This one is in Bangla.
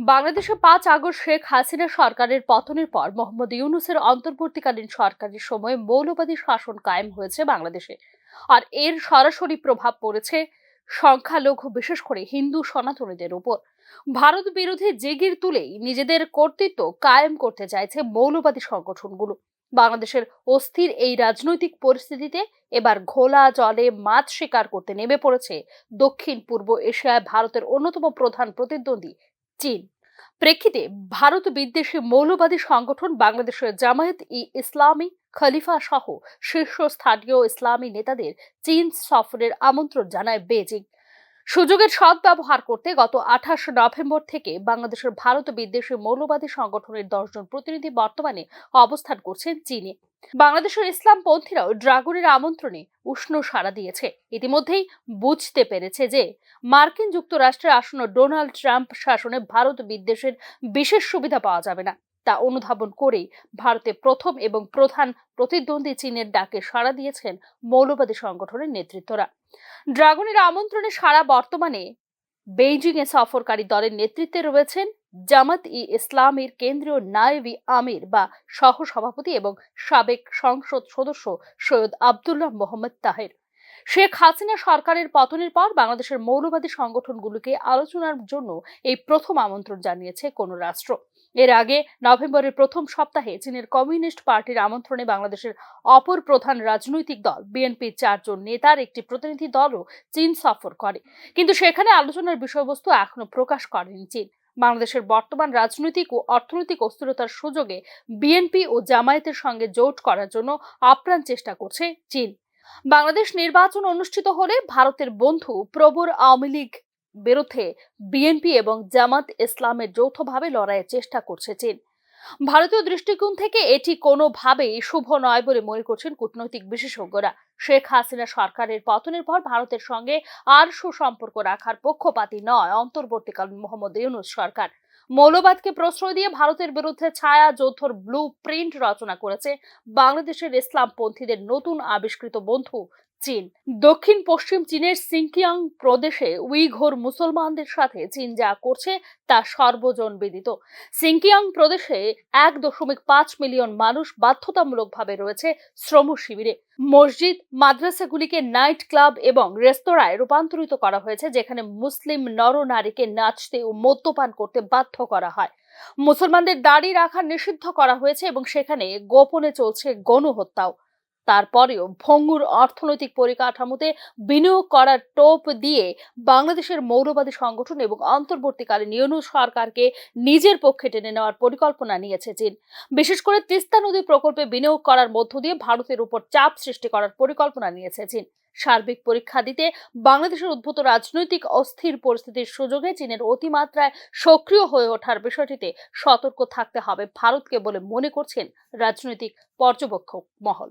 বাংলাদেশে পাঁচ আগস্ট শেখ হাসিনা সরকারের পতনের পর মোহাম্মদ ইউনুসের অন্তর্বর্তীকালীন সরকারের সময় মৌলবাদী শাসন কায়েম হয়েছে বাংলাদেশে। আর এর সরাসরি প্রভাব পড়েছে সংখ্যালঘু, বিশেষ করে হিন্দু সনাতনীদের উপর। ভারত বিরোধী জিগির তুলেই নিজেদের কর্তৃত্ব কায়েম করতে চাইছে মৌলবাদী সংগঠনগুলো। বাংলাদেশের অস্থির এই রাজনৈতিক পরিস্থিতিতে এবার ঘোলা জলে মাছ শিকার করতে নেমে পড়েছে দক্ষিণ পূর্ব এশিয়ায় ভারতের অন্যতম প্রধান প্রতিদ্বন্দ্বী চীন। প্রেক্ষিতে ভারত বিদ্বেষী মৌলবাদী সংগঠন বাংলাদেশের জামায়াত ই ইসলামী খলিফা সহ শীর্ষস্থানীয় ইসলামী নেতাদের চীন সফরের আমন্ত্রণ জানায় বেজিং সুযোগের সদ্ব্যবহার করতে গত আঠাশ নভেম্বর থেকে বাংলাদেশের ভারত বিদ্বেষী মৌলবাদী সংগঠনের দশজন প্রতিনিধি বর্তমানে অবস্থান করছেন চীনে। বাংলাদেশের ইসলামপন্থীরাও ড্রাগনের আমন্ত্রণে উষ্ণ সাড়া দিয়েছে। ইতিমধ্যেই বুঝতে পেরেছে যে মার্কিন যুক্তরাষ্ট্রের আসন্ন ডোনাল্ড ট্রাম্প শাসনে ভারত বিদ্বেষের বিশেষ সুবিধা পাওয়া যাবে না। তা অনুধাবন করেই ভারতে প্রথম এবং প্রধান প্রতিদ্বন্দ্বী চীনের ডাকে সাড়া দিয়েছেন মৌলবাদী সংগঠনের নেতৃত্বরা। ড্রাগনের আমন্ত্রণে সারা বর্তমানে বেইজিং এ সফরকারী দলের নেতৃত্বে রয়েছেন জামাত ই ইসলামের কেন্দ্রীয় নায়েবি আমির বা সহ সভাপতি এবং সাবেক সংসদ সদস্য সৈয়দ আবদুল্লাহ মোহাম্মদ তাহের। শেখ হাসিনা সরকারের পতনের পর বাংলাদেশের মৌলবাদী সংগঠনগুলোকে আলোচনার জন্য এই প্রথম আমন্ত্রণ জানিয়েছে কোন রাষ্ট্র। এর আগে নভেম্বরের প্রথম সপ্তাহে চীনের কমিউনিস্ট পার্টির আমন্ত্রণে বাংলাদেশের অপর প্রধান রাজনৈতিক দল বিএনপির চারজন নেতার একটি প্রতিনিধি দলও চীন সফর করে। কিন্তু সেখানে আলোচনার বিষয়বস্তু এখনও প্রকাশ করেনি চীন। বাংলাদেশের বর্তমান রাজনৈতিক ও অর্থনৈতিক অস্থিরতার সুযোগে বিএনপি ও জামায়াতের সঙ্গে জোট করার জন্য আপ্রাণ চেষ্টা করছে চীন। বাংলাদেশ নির্বাচন অনুষ্ঠিত হলে ভারতের বন্ধু প্রবর আওয়ামী লীগ বিরুদ্ধে বিএনপি এবং জামাত ইসলামের যৌথভাবে লড়াইয়ের চেষ্টা করছে চীন। ভারতীয় দৃষ্টিকোণ থেকে এটি কোনোভাবেই শুভ নয় বলে মনে করছেন কূটনৈতিক বিশেষজ্ঞরা। শেখ হাসিনা সরকারের পতনের পর ভারতের সঙ্গে আর সুসম্পর্ক রাখার পক্ষপাতি নয় অন্তর্বর্তীকালীন মোহাম্মদ ইউনুস সরকার। মৌলবাদকে প্রশ্রয় দিয়ে ভারতের বিরুদ্ধে ছায়া যৌথর ব্লু প্রিন্ট রচনা করেছে বাংলাদেশের ইসলামপন্থীদের নতুন আবিষ্কৃত বন্ধু চীন। দক্ষিণ পশ্চিম চীনের সিংকিয়াং প্রদেশে উইঘোর মুসলমানদের সাথে চীন যা করছে তা সর্বজন বিদিত সিংকিয়াং প্রদেশে এক দশমিক পাঁচ মিলিয়ন মানুষ বাধ্যতামূলকভাবে রয়েছে শ্রম শিবিরে। মসজিদ, মাদ্রাসাগুলিকে নাইট ক্লাব এবং রেস্তোরাঁয় রূপান্তরিত করা হয়েছে, যেখানে মুসলিম নরনারীকে নাচতে ও মদ্যপান করতে বাধ্য করা হয়। মুসলমানদের দাড়ি রাখা নিষিদ্ধ করা হয়েছে এবং সেখানে গোপনে চলছে গণহত্যাও। তারপরেও ভঙ্গুর অর্থনৈতিক পরিকাঠামোতে বিনিয়োগ করার টোপ দিয়ে বাংলাদেশের মৌলবাদী সংগঠন এবং অন্তর্বর্তীকালে ইউনুস সরকারকে নিজের পক্ষে টেনে নেওয়ার পরিকল্পনা নিয়েছে চীন। বিশেষ করে তিস্তা নদী প্রকল্পে বিনিয়োগ করার মধ্য দিয়ে ভারতের উপর চাপ সৃষ্টি করার পরিকল্পনা নিয়েছে চীন। সার্বিক পরীক্ষা দিতে বাংলাদেশের উদ্ভূত রাজনৈতিক অস্থির পরিস্থিতির সুযোগে চীনের অতিমাত্রায় সক্রিয় হয়ে ওঠার বিষয়টিতে সতর্ক থাকতে হবে ভারতকে বলে মনে করছেন রাজনৈতিক পর্যবেক্ষক মহল।